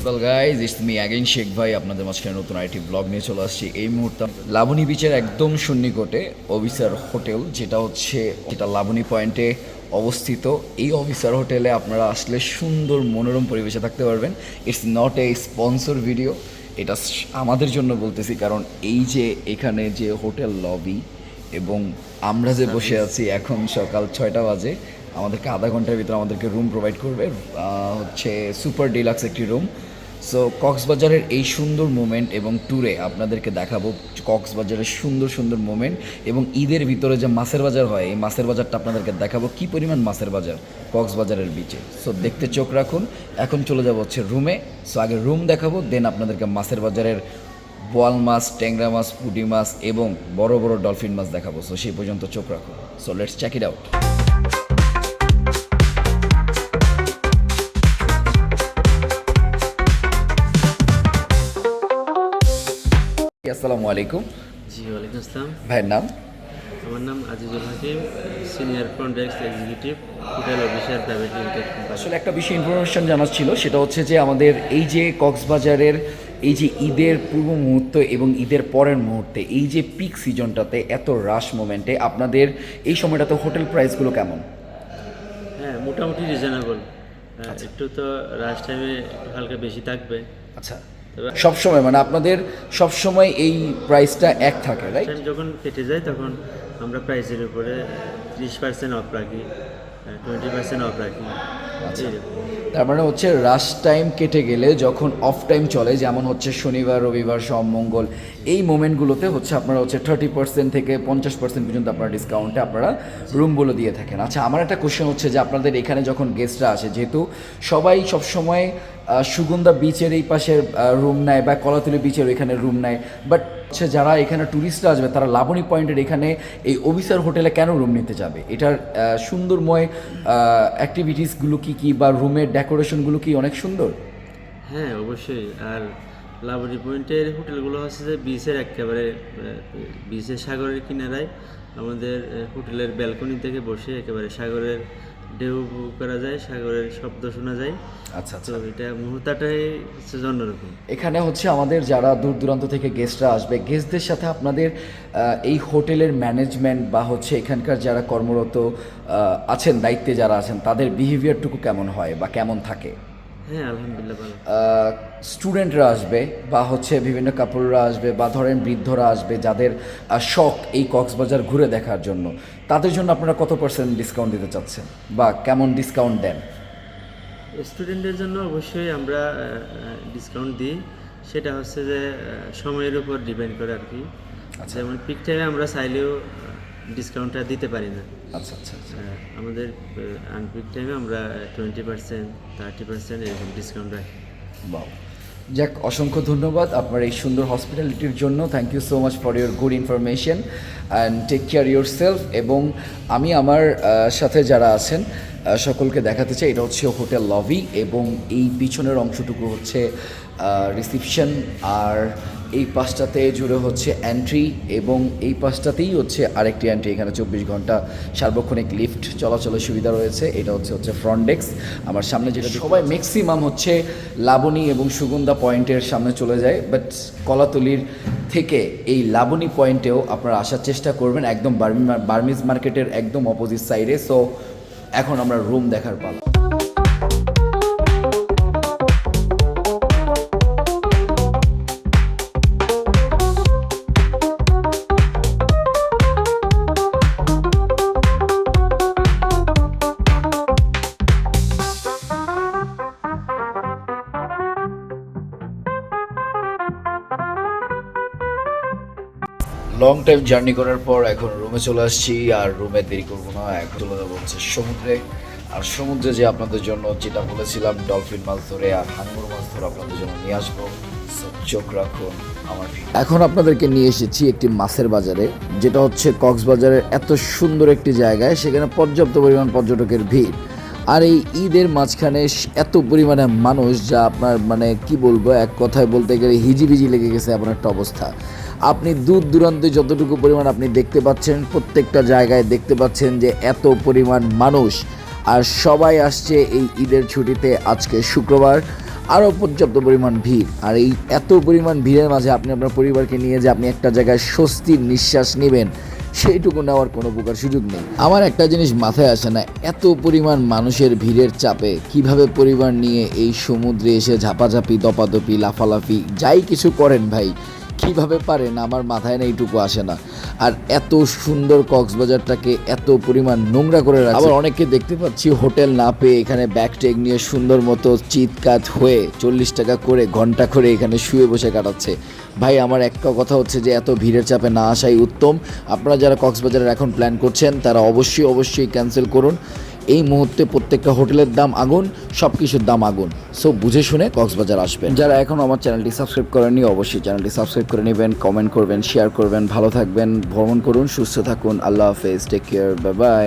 সকাল guys it's me again Sheikh ভাই আপনাদের মাঝখানে নতুন আইটি ব্লগ নিয়ে চলে আসছি। এই মুহূর্তে লাবণী বিচের একদম সন্নিকটে অফিসার হোটেল যেটা হচ্ছে যেটা লাবণী পয়েন্টে অবস্থিত। এই অফিসার হোটেলে আপনারা আসলে সুন্দর মনোরম পরিবেশে থাকতে পারবেন। It's not a sponsor video এটা আমাদের জন্য বলতেছি কারণ এই যে এখানে যে হোটেল লবি এবং আমরা যে বসে আছি এখন সকাল ছয়টা বাজে আমাদেরকে আধা ঘণ্টার ভিতরে আমাদেরকে রুম প্রোভাইড করবে। হচ্ছে সুপার ডিলাক্স একটি রুম সো কক্সবাজারের এই সুন্দর মোমেন্ট এবং ট্যুরে আপনাদেরকে দেখাবো কক্সবাজারের সুন্দর সুন্দর মোমেন্ট এবং ঈদের ভিতরে যে মাছের বাজার হয়, এই মাছের বাজারটা আপনাদেরকে দেখাবো। কি পরিমাণ মাছের বাজার কক্সবাজারের বিচে সো দেখতে চোখ রাখুন। এখন চলে যাব হচ্ছে রুমে সো আগে রুম দেখাবো দেন আপনাদেরকে মাছের বাজারের বোয়াল মাছ, ট্যাংরা মাছ, পুঁটি মাছ এবং বড় বড় ডলফিন মাছ দেখাবো। সো সেই পর্যন্ত চোখ রাখুন। So let's check it out আসসালামু আলাইকুম। জি ওয়ালাইকুম আসসালাম। ভাইয়ের নাম? আমার নাম Azizul Hakim senior front desk executive hotel officer private limited আসলে একটা বিষয় ইনফরমেশন জানার ছিল সেটা হচ্ছে যে আমাদের এই যে কক্সবাজারের এই যে ঈদের পূর্ব মুহূর্ত এবং ঈদের পরের মুহূর্তে এই যে পিক সিজনটাতে এত রাশ মোমেন্টে আপনাদের এই সময়টাতে হোটেল প্রাইসগুলো কেমন? হ্যাঁ মোটামুটি রিজনেবল একটু তো রাশ টাইমে একটু হালকা বেশি থাকবে। আচ্ছা। সব সময় মানে আপনাদের সব সময় এই প্রাইসটা এক থাকে রাইট যখন কেটে যায় তখন আমরা প্রাইসের উপরে ত্রিশ পার্সেন্ট অফ রাখি টোয়েন্টি পার্সেন্ট অফ রাখি। আচ্ছা। তার মানে হচ্ছে রাশ টাইম কেটে গেলে যখন অফ টাইম চলে যেমন হচ্ছে শনিবার রবিবার সব মঙ্গল এই মোমেন্টগুলোতে হচ্ছে আপনারা হচ্ছে থার্টি পার্সেন্ট থেকে পঞ্চাশ পার্সেন্ট পর্যন্ত আপনারা ডিসকাউন্টে আপনারা রুমগুলো দিয়ে থাকেন আচ্ছা আমার একটা কোশ্চেন হচ্ছে যে আপনাদের এখানে যখন গেস্টরা আসে যেহেতু সবাই সবসময় সুগন্ধা বিচের এই পাশে রুম নেয় বা কলাতলি বিচের ওইখানে রুম নেয় বাট হচ্ছে যারা এখানে ট্যুরিস্টরা আসবে, তারা লাবণী পয়েন্টের এখানে এই অফিসার হোটেলে কেন রুম নিতে যাবে? এটার সুন্দরময় অ্যাক্টিভিটিসগুলো কি কি বা রুমের ডেকোরেশনগুলো কি অনেক সুন্দর? হ্যাঁ অবশ্যই। আর লাবণী পয়েন্টের হোটেলগুলো হচ্ছে যে বিচের একেবারে বিচের সাগরের কিনারায়। আমাদের হোটেলের ব্যালকনি থেকে বসে একেবারে সাগরের ঢেউ করা যায় সাগরের শব্দ শোনা যায়। আচ্ছা আচ্ছা। তো এটা মুহূর্তটাই হচ্ছে অন্যরকম এখানে হচ্ছে আমাদের যারা দূর দূরান্ত থেকে গেস্টরা আসবে গেস্টদের সাথে আপনাদের এই হোটেলের ম্যানেজমেন্ট বা হচ্ছে এখানকার যারা কর্মরত আছেন দায়িত্বে যারা আছেন তাদের বিহেভিয়ারটুকু কেমন হয় বা কেমন থাকে? হ্যাঁ আলহামদুলিল্লাহ ভালো। স্টুডেন্টরা আসবে বা হচ্ছে বিভিন্ন কাপড়রা আসবে বা ধরেন বৃদ্ধরা আসবে যাদের শখ এই কক্সবাজার ঘুরে দেখার জন্য তাদের জন্য আপনারা কত পার্সেন্ট ডিসকাউন্ট দিতে চাচ্ছেন বা কেমন ডিসকাউন্ট দেন? স্টুডেন্টদের জন্য অবশ্যই আমরা ডিসকাউন্ট দিই। সেটা হচ্ছে যে সময়ের উপর ডিপেন্ড করে আর কি। আচ্ছা। যেমন পিক টাইমে আমরা চাইলেও ডিসকাউন্টটা দিতে পারি না। আচ্ছা আচ্ছা আচ্ছা। আমাদের আনপিক টাইমে আমরা টোয়েন্টি পার্সেন্ট থার্টি পার্সেন্ট এরকম ডিসকাউন্ট রাখি। বাও যাক, অসংখ্য ধন্যবাদ আপনার এই সুন্দর হসপিটালিটির জন্য। Thank you so much for your good information and take care yourself এবং আমি আমার সাথে যারা আছেন সকলকে দেখাতে চাই। এটা হচ্ছে হোটেল লবি এবং এই পিছনের অংশটুকু হচ্ছে রিসিপশন আর এই পাশটাতে জুড়ে হচ্ছে এন্ট্রি এবং এই পাশটাতেই হচ্ছে আরেকটি এন্ট্রি এখানে চব্বিশ ঘণ্টা সার্বক্ষণিক লিফট চলাচলের সুবিধা রয়েছে। এটা হচ্ছে হচ্ছে ফ্রন্ট ডেস্ক আমার সামনে যেটা সবাই ম্যাক্সিমাম হচ্ছে লাবণী এবং সুগন্ধা পয়েন্টের সামনে চলে যায়। বাট কলাতলির থেকে এই লাবণী পয়েন্টেও আপনারা আসার চেষ্টা করবেন। একদম বার্মি বার্মিজ মার্কেটের একদম অপোজিট সাইডে সো এখন আমরা রুম দেখার পালা। লং টাইম জার্নি করার পর এখন রুমে চলে আসছি, আর রুমে দেরি করব না এখন চলে যাব হচ্ছে সমুদ্রে। আর সমুদ্রে যে আপনাদের জন্য যেটা বলেছিলাম ডলফিন মাছ ধরে আর হাঙ্গুর মাছ ধরে আপনাদের জন্য নিয়ে আসব। চোখ রাখুন আমার এখন আপনাদেরকে নিয়ে এসেছি একটি মাছের বাজারে, যেটা হচ্ছে কক্সবাজারের এত সুন্দর একটি জায়গায়, সেখানে পর্যাপ্ত পরিমাণ পর্যটকের ভিড়। আর এই ঈদের মাঝখানে এত পরিমাণে মানুষ যা আপনার মানে কি বলব, এক কথায় বলতে গেলে হিজিবিজি লেগে গেছে এমন একটা অবস্থা। আপনি দূর দূরান্তে যতটুকু পরিমাণ আপনি দেখতে পাচ্ছেন, প্রত্যেকটা জায়গায় দেখতে পাচ্ছেন যে এত পরিমাণ মানুষ। আর সবাই আসছে এই ঈদের ছুটিতে আজকে শুক্রবার, আরও পর্যাপ্ত পরিমাণ ভিড়। আর এই এত পরিমাণ ভিড়ের মাঝে আপনি আপনার পরিবারকে নিয়ে যে আপনি একটা জায়গায় স্বস্তির নিঃশ্বাস নেবেন সেইটুকু নেওয়ার কোনো প্রকার সুযোগ নেই। আমার একটা জিনিস মাথায় আসে না, এত পরিমাণ মানুষের ভিড়ের চাপে কীভাবে পরিবার নিয়ে এই সমুদ্রে এসে ঝাপাঝাপি, দপাদপি, লাফালাফি, যাই কিছু করেন ভাই কীভাবে পারেন? আমার মাথায় না এইটুকু আসে না। আর এত সুন্দর কক্সবাজারটাকে এত পরিমাণ নোংরা করে রাখে আবার অনেককে দেখতে পাচ্ছি হোটেল না পেয়ে এখানে ব্যাগ টেক নিয়ে সুন্দর মতো চিৎকাত হয়ে চল্লিশ টাকা করে ঘণ্টা করে এখানে শুয়ে বসে কাটাচ্ছে। ভাই, আমার একটা কথা হচ্ছে যে এত ভিড়ের চাপে না আসাই উত্তম। আপনারা যারা কক্সবাজারের এখন প্ল্যান করছেন, তারা অবশ্যই অবশ্যই ক্যান্সেল করুন। এই মুহূর্তে প্রত্যেকটা হোটেলের দাম আগুন সব কিছুর দাম আগুন। সো বুঝে শুনে কক্সবাজার আসবেন। যারা এখন আমার চ্যানেলটি সাবস্ক্রাইব করেননি, অবশ্যই চ্যানেলটি সাবস্ক্রাইব করে নেবেন, কমেন্ট করবেন শেয়ার করবেন, ভালো থাকবেন, ভ্রমণ করুন, সুস্থ থাকুন, আল্লাহ হাফেজ টেক কেয়ার বাই বাই